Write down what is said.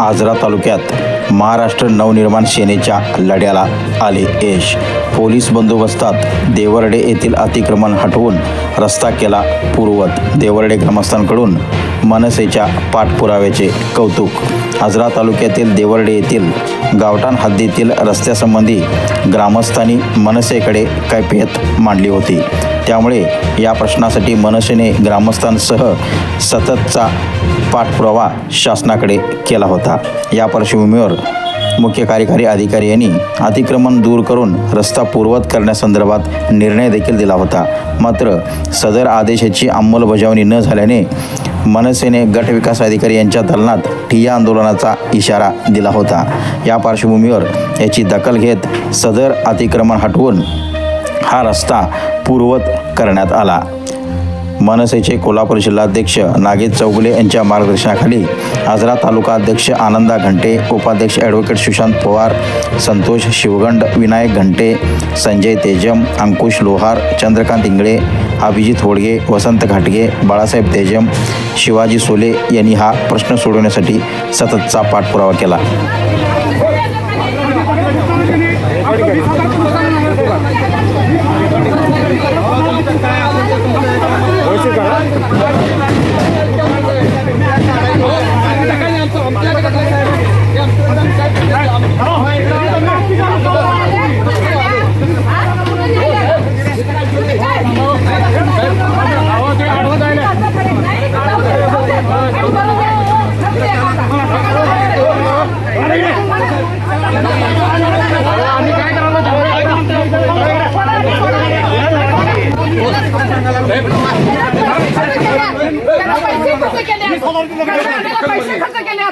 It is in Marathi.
आजरा तालुक्यात महाराष्ट्र नवनिर्माण सेनेच्या लढ्याला आले यश. पोलीस बंदोबस्तात देवर्डे येथील अतिक्रमण हटवून रस्ता केला पूर्वत. देवर्डे ग्रामस्थांकडून मनसेच्या पाठपुराव्याचे कौतुक. आजरा तालुक्यातील देवर्डे येथील गावठाण हद्दीतील रस्त्यासंबंधी ग्रामस्थांनी मनसेकडे कैफियत मांडली होती. त्यामुळे या प्रश्नासाठी मनसेने ग्रामस्थांसह सततचा पाठपुरावा शासनाकडे केला होता. या पार्श्वभूमीवर मुख्य कार्यकारी अधिकारी यांनी अतिक्रमण दूर करून रस्ता पूर्वत करण्यासंदर्भात निर्णय देखील दिला होता. मात्र सदर आदेशाची अंमलबजावणी न झाल्याने मनसेने गटविकास अधिकारी यांच्या दालनात ठिय्या आंदोलनाचा इशारा दिला होता. या पार्श्वभूमीवर याची दखल घेत सदर अतिक्रमण हटवून हा रस्ता पूर्वत करण्यात आला. मनसेचे कोल्हापूर जिल्हाध्यक्ष नागेश चौगुले यांच्या मार्गदर्शनाखाली आजरा तालुका अध्यक्ष आनंदा घंटे उपाध्यक्ष ॲडव्होकेट सुशांत पवार संतोष शिवगंड विनायक घंटे संजय तेजम अंकुश लोहार चंद्रकांत इंगळे अभिजित होडगे वसंत घाटगे बाळासाहेब तेजम शिवाजी सोले यांनी हा प्रश्न सोडवण्यासाठी सततचा पाठपुरावा केला. पैसे खर्च केले